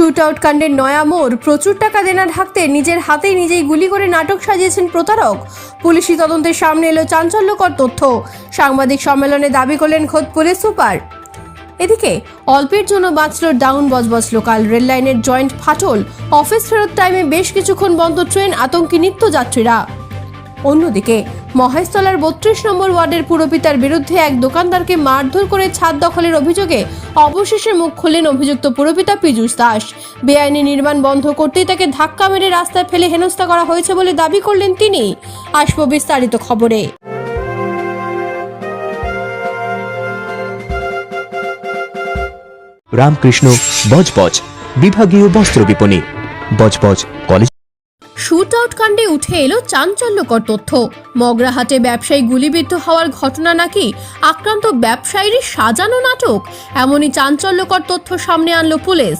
Shoot out কাণ্ডের নয়া মোড়। প্রচুর টাকা দেনা ঢাকতে নিজের হাতেই নিজেই গুলি করে নাটক সাজিয়েছেন প্রতারক। পুলিশি তদন্তের সামনে এলো চাঞ্চল্যকর তথ্য। সাংবাদিক সম্মেলনে দাবি করলেন খোদ পুলিশ সুপার। এদিকে, অল্পের জন্য বাঁচল ডাউন বজবজ লোকাল রেল লাইনের জয়েন্ট ফাটল। অফিস ফেরত টাইমে বেশ কিছুক্ষণ বন্ধ ট্রেন আতঙ্কে নিত্যযাত্রীরা। অন্যদিকে মহেশতলার বত্রিশ নম্বর ওয়ার্ডের পুরপিতার বিরুদ্ধে এক দোকানদারকে মারধর করে ছাদ দখলের অভিযোগে অবশেষে মুখ খুললেন অভিযুক্ত পুরপিতা পীযূষ দাস। বেআইনি নির্মাণ বন্ধ করতেই তাকে ধাক্কা মেরে রাস্তায় ফেলে হেনস্থা করা হয়েছে বলে দাবি করলেন তিনি। আসব বিস্তারিত খবরে। রামকৃষ্ণ, বজবজ, বিভাগীয় বস্ত্র বিপণী। বজবজ কলেজ শুট আউট কাণ্ডে উঠে এলো চাঞ্চল্যকর তথ্য। মগরাহাটে ব্যবসায়ী গুলিবিদ্ধ হওয়ার ঘটনা নাকি আক্রান্ত ব্যবসায়ীর সাজানো নাটক? এমনই চাঞ্চল্যকর তথ্য সামনে আনলো পুলিশ।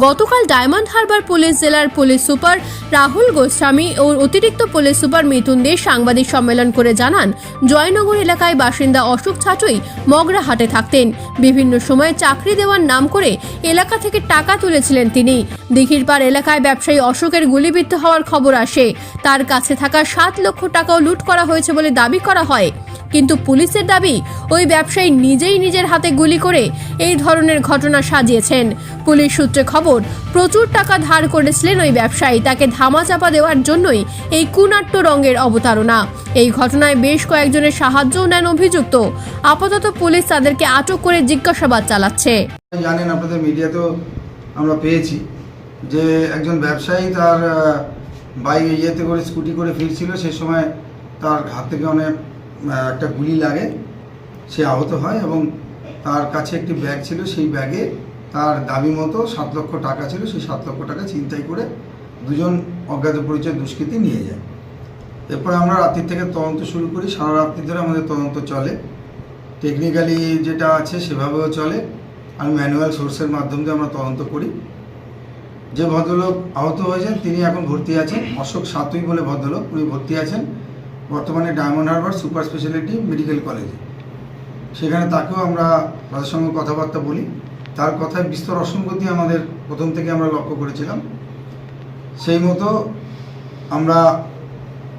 গতকাল ডায়মন্ড হারবার পুলিশ জেলার পুলিশ সুপার রাহুল গোস্বামী ও অতিরিক্ত পুলিশ সুপার মিথুন দে সাংবাদিক সম্মেলন করে জানান, জয়নগর এলাকায় বাসিন্দা অশোক ছাটুই মগরাহাটে থাকতেন। বিভিন্ন সময়ে চাকরি দেওয়ার নাম করে এলাকা থেকে টাকা তুলেছিলেন তিনি। দিঘির পার এলাকায় ব্যবসায়ী অশোকের গুলিবিদ্ধ হওয়ার খবর আসে। তার কাছে থাকা সাত লক্ষ টাকাও লুট করা হয়েছে বলে দাবি করা হয়। কিন্তু পুলিশের দাবি, ওই ব্যবসায়ী নিজেই নিজের হাতে গুলি করে এই ধরনের ঘটনা সাজিয়েছেন। পুলিশ সূত্রে খবর, প্রচুর টাকা ধার করেছিলেন ওই ব্যবসায়ী। তাকে ধামাচাপা দেওয়ার জন্যই এই কুনাট্য রঙের অবতারণা। এই ঘটনায় বেশ কয়েকজনের সাহায্যও নেন অভিযুক্ত। আপাতত পুলিশ তাদেরকে আটক করে জিজ্ঞাসাবাদ চালাচ্ছে। জানেন, আপনাদের মিডিয়াতেও আমরা পেয়েছি যে একজন ব্যবসায়ী তার বাইক ইয়েতে করে, স্কুটি করে ফিরছিল। সে সময় তার হাত থেকে অনেক একটা গুলি লাগে, সে আহত হয় এবং তার কাছে একটি ব্যাগ ছিল, সেই ব্যাগে তার দাবি মতো সাত লক্ষ টাকা ছিল, সেই সাত লক্ষ টাকা ছিনতাই করে দুজন অজ্ঞাত পরিচয় দুষ্কৃতী নিয়ে যায়। এরপর আমরা রাত্রির থেকে তদন্ত শুরু করি, সারা রাত্রি ধরে আমাদের তদন্ত চলে। টেকনিক্যালি যেটা আছে সেভাবেও চলে। আর ম্যানুয়াল সোর্সের মাধ্যমে আমরা তদন্ত করি। যে ভদ্রলোক আহত হয়েছেন, তিনি এখন ভর্তি আছেন। অশোক সাতুই বলে ভদ্রলোক, উনি ভর্তি আছেন। বর্তমানে Diamond Harbour super speciality medical কলেজে। সেখানে তাকেও আমরা তাদের সঙ্গে কথাবার্তা বলি। তার কথায় বিস্তর অসঙ্গতি আমাদের প্রথম থেকে আমরা লক্ষ্য করেছিলাম। সেই মতো আমরা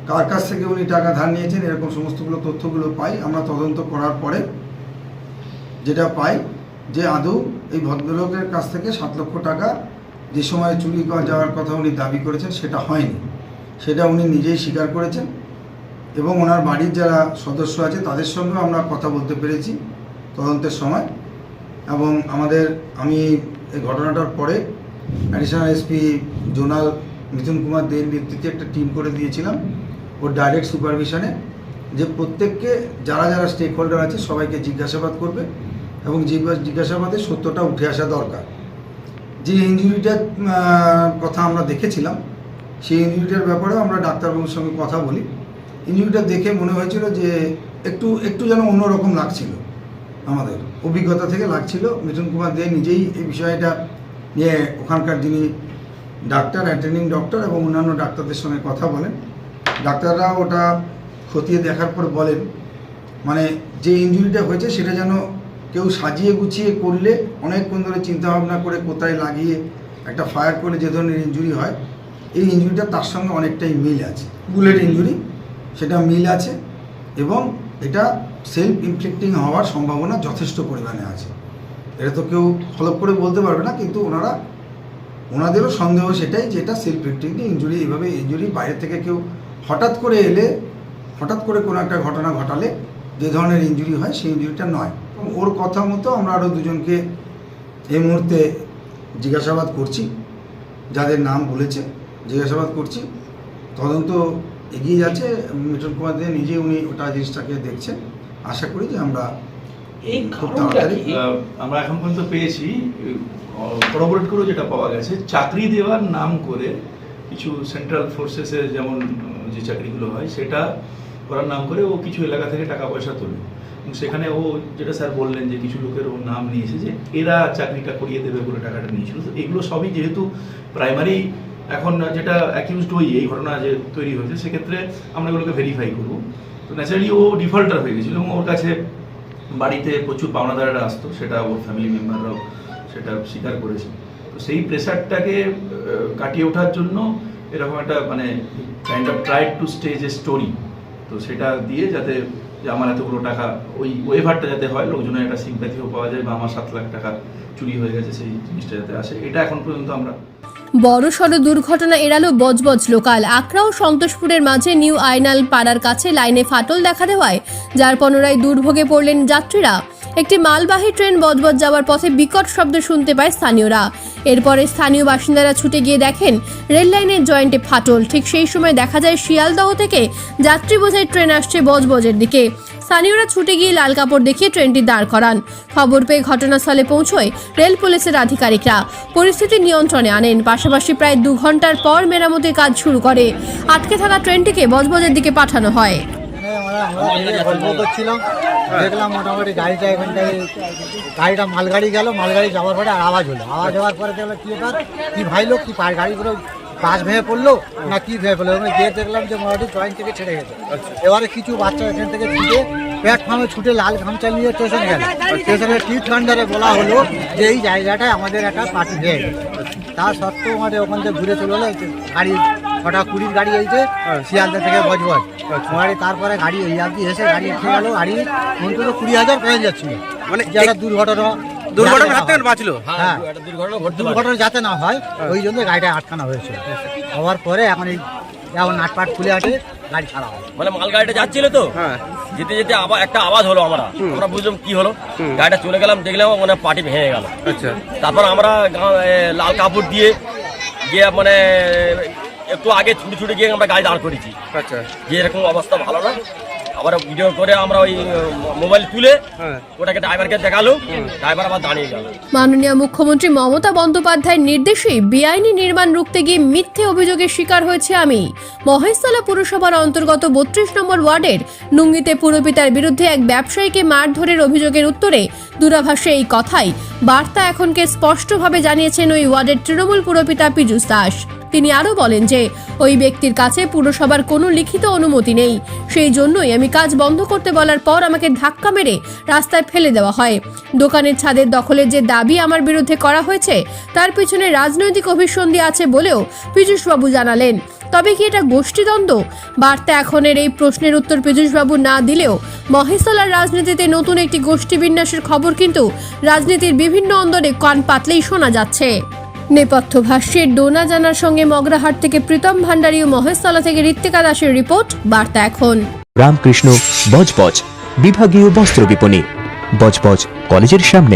কার কাছ থেকে উনি টাকা ধার নিয়েছেন, এরকম সমস্তগুলো তথ্যগুলো পাই। আমরা তদন্ত করার পরে যেটা পাই যে আদৌ এই ভদ্রলোকের কাছ থেকে সাত লক্ষ টাকা যে সময় চুরি যাওয়ার কথা উনি দাবি করেছেন, সেটা হয়নি। সেটা উনি নিজেই স্বীকার করেছেন। এবং ওনার বাড়ির যারা সদস্য আছে, তাদের সঙ্গেও আমরা কথা বলতে পেরেছি তদন্তের সময়। এবং আমাদের, আমি এই ঘটনাটার পরে additional SP zonal Mithun Kumar দের নেতৃত্বে একটা টিম করে দিয়েছিলাম, ওর ডাইরেক্ট সুপারভিশনে যে প্রত্যেককে যারা যারা স্টেক হোল্ডার আছে সবাইকে জিজ্ঞাসাবাদ করবে এবং জিজ্ঞা- জিজ্ঞাসাবাদে সত্যটা উঠে আসা দরকার। যে ইঞ্জুরিটার কথা আমরা দেখেছিলাম, সেই ইঞ্জুরিটার ব্যাপারেও আমরা ডাক্তারবাবুর সঙ্গে কথা বলি। ইঞ্জুরিটা দেখে মনে হয়েছিল যে একটু একটু যেন অন্যরকম লাগছিল আমাদের। অভিজ্ঞতা থেকে লাগছিল। মিঠুন কুমার দে নিজেই এই বিষয়টা নিয়ে ওখানকার যিনি ডাক্তার অ্যাটেন্ডিং ডক্টর এবং অন্যান্য ডাক্তারদের সঙ্গে কথা বলেন। ডাক্তাররা ওটা খতিয়ে দেখার পর বলেন মানে যে ইঞ্জুরিটা হয়েছে সেটা যেন কেউ সাজিয়ে গুছিয়ে করলে অনেকক্ষণ ধরে চিন্তাভাবনা করে কোথায় লাগিয়ে একটা ফায়ার করলে যে ধরনের ইঞ্জুরি হয়, এই ইঞ্জুরিটা তার সঙ্গে অনেকটাই মিল আছে। বুলেট ইঞ্জুরি সেটা মিল আছে এবং এটা সেলফ ইনফ্লিক্টিং হওয়ার সম্ভাবনা যথেষ্ট পরিমাণে আছে। এটা তো কেউ হলপ করে বলতে পারবে না, কিন্তু ওনারা, ওনাদেরও সন্দেহ সেটাই যে এটা সেলফ ইনফ্লিক্টিং ইঞ্জুরি এইভাবে ইঞ্জুরি বাইরে থেকে কেউ হঠাৎ করে এলে, হঠাৎ করে কোনো একটা ঘটনা ঘটালে যে ধরনের ইঞ্জুরি হয় সেই ইঞ্জুরিটা নয়। ওর কথা মতো আমরা আরও দুজনকে এই মুহূর্তে জিজ্ঞাসাবাদ করছি, যাদের নাম বলেছে, জিজ্ঞাসাবাদ করছি। তদন্ত এগিয়ে যাচ্ছে। মিঠুন কুমার দে নিজে উনি ওটা জিনিসটাকে দেখছেন। আশা করি যে আমরা এই খুব তাড়াতাড়ি আমরা এখন পর্যন্ত পেয়েছি। করোবরেট করেও যেটা পাওয়া গেছে চাকরি দেওয়ার নাম করে কিছু সেন্ট্রাল ফোর্সেসের যেমন যে চাকরিগুলো হয় সেটা করার নাম করে ও কিছু এলাকা থেকে টাকা পয়সা তোলে। এবং সেখানে ও যেটা স্যার বললেন যে কিছু লোকের ও নাম নিয়েছে যে এরা চাকরিটা করিয়ে দেবে বলে টাকাটা নিয়েছিল। তো এগুলো সবই যেহেতু প্রাইমারি এখন যেটা অ্যাকিউজড হই, এই ঘটনা যে তৈরি হয়েছে, সেক্ষেত্রে আমরা এগুলোকে ভেরিফাই করব। তো ন্যাচারালি ও ডিফল্টার হয়ে গেছিল এবং ওর কাছে বাড়িতে প্রচুর পাওনাদারেরা আসতো, সেটা ওর ফ্যামিলি মেম্বাররাও সেটা স্বীকার করেছে। তো সেই প্রেশারটাকে কাটিয়ে ওঠার জন্য এরকম একটা মানে kind of try to stage a story তো সেটা দিয়ে যাতে যে আমার এতগুলো টাকা, ওই ওয়েভারটা যাতে হয়, লোকজনের একটা সিম্প্যাথিও পাওয়া যায় বা আমার সাত লাখ টাকা চুরি হয়ে গেছে, সেই জিনিসটা যাতে আসে, এটা এখন পর্যন্ত আমরা বড় সড় দুর্ঘটনা এড়ালো বজবজ লোকাল। আকরা ও সন্তোষপুরের মাঝে নিউ আয়নাল পাড়ার কাছে লাইনে ফাটল দেখা দেওয়ায়, যার পুনরায় দুর্ভোগে পড়লেন যাত্রীরা। একটি মালবাহী ট্রেন বজবজ যাওয়ার পথে বিকট শব্দ শুনতে পায় স্থানীয়রা। এরপরে স্থানীয় বাসিন্দারা ছুটে গিয়ে দেখেন, রেল লাইনের জয়েন্টে ফাটল। ঠিক সেই সময় দেখা যায় শিয়ালদহ থেকে যাত্রী বোঝাই ট্রেন আসছে বজবজের দিকে। স্থানীয়রা ছুটে গিয়ে লাল কাপড় দেখিয়ে ট্রেনটি দাঁড় করান। খবর পেয়ে ঘটনাস্থলে পৌঁছয় রেল পুলিশের আধিকারিকরা। পরিস্থিতি নিয়ন্ত্রণে আনেন। পাশাপাশি প্রায় দু ঘণ্টার পর মেরামতির কাজ শুরু করে। আটকে থাকা ট্রেনটিকে বজবজের দিকে পাঠানো হয়। হ্যাঁ, গল্প করছিলাম। দেখলাম মোটামুটি গাড়িটা এখানটায় গাড়িটা মালগাড়ি গেল মালগাড়ি যাওয়ার পরে আর আওয়াজ হলো। আওয়াজ হওয়ার পরে দেখলাম কি ব্যাপার কি ভাইলো কি পায় গাড়িগুলো বাস ভেঙে পড়ল না কি ভেঙে পড়ল? এবার গিয়ে দেখলাম যে মোটামুটি জয়েন্ট থেকে ছেড়ে গেছে। এবারে কিছু বাচ্চা এখান থেকে ছুটে প্ল্যাটফর্মে ছুটে লাল গামছা নিয়ে স্টেশন গেল। স্টেশনে টিট কান্ডারে বলা হলো যে এই জায়গাটায় আমাদের একটা পার্টি গেছে। তা সত্ত্বেও আমাদের ওখান থেকে ঘুরে চলে হলো গাড়ি ছটা কুড়ির গাড়ি এইছে শিয়ালদা থেকে বজবজ গাড়ি তারপরে গাড়ি এই আর কি এসে গাড়ি উঠে গেল গাড়ি অন্তত কুড়ি হাজার পেয়ে যাচ্ছিল মানে যে একটা দুর্ঘটনা দুর্ঘটনা হাত থেকে বাঁচলো? হ্যাঁ। দুর্ঘটনা যাতে না হয় ওই জন্য গাড়িটা আটকানো হয়েছে। হওয়ার পরে এখন এই এখন নাটপাট খুলে আটে গাড়ি ছাড়া হয় মানে মাল গাড়িটা যাচ্ছিল তো? হ্যাঁ। যেতে যেতে আবার একটা আওয়াজ হলো আমরা। আমরা বুঝলাম কি হলো? গাড়িটা চলে গেলাম দেখলাম মানে পার্টি ভেঙে গেল। আচ্ছা। তারপর আমরা লাল কাপড় দিয়ে গিয়ে মানে একটু আগে ছুটে ছুটে গিয়ে আমরা গাড়ি দাঁড় করেছি। আচ্ছা। যে এরকম অবস্থা ভালো না? আবার ভিডিও করে আমরা ওই মোবাইল তুলে হ্যাঁ। ওটাকে ড্রাইভারকে দেখাল ড্রাইভার আবার দাঁড়িয়ে গেল। মাননীয় মুখ্যমন্ত্রী মমতা বন্দ্যোপাধ্যায়ের নির্দেশেই বেআইনি নির্মাণ রুখতে গিয়ে মিথ্যে অভিযোগের শিকার হয়েছে আমি। মহেশতলা পুরসভার অন্তর্গত বত্রিশ নম্বর ওয়ার্ডের নুঙ্গিতে পুরপিতার বিরুদ্ধে এক ব্যবসায়ীকে মারধরের অভিযোগের উত্তরে দূরাভাষে এই কথাই। বার্তা এখনকে স্পষ্টভাবে জানিয়েছেন ওই ওয়ার্ডের তৃণমূল পুরপিতা পীযূষ দাস। তিনি আরও বলেন যে, ওই ব্যক্তির কাছে পুরসভার কোনো লিখিত অনুমতি নেই। সেই জন্যই আমি কাজ বন্ধ করতে বলার পর আমাকে ধাক্কা মেরে রাস্তায় ফেলে দেওয়া হয়। দোকানের ছাদের দখলের যে দাবি আমার বিরুদ্ধে করা হয়েছে, তার পিছনে রাজনৈতিক অভিসন্ধি আছে বলেও পীযূষবাবু জানালেন। তবে কি এটা গোষ্ঠীদ্বন্দ্ব? বার্তা এখনের এই প্রশ্নের উত্তর পীযূষবাবু না দিলেও মহেশতলার রাজনীতিতে নতুন একটি গোষ্ঠী বিন্যাসের খবর কিন্তু রাজনীতির বিভিন্ন অন্দরে কান পাতলেই শোনা যাচ্ছে। নেপথ্য ভাষ্যের ডোনা জানার সঙ্গে মগরাহাট থেকে প্রীতম ভান্ডারী ও মহেশতলা থেকে ঋত্বিকা দাসের রিপোর্ট, বার্তা এখন। রামকৃষ্ণ, বজবজ, বিভাগীয় বস্ত্র বিপণী। বজবজ, কলেজের সামনে।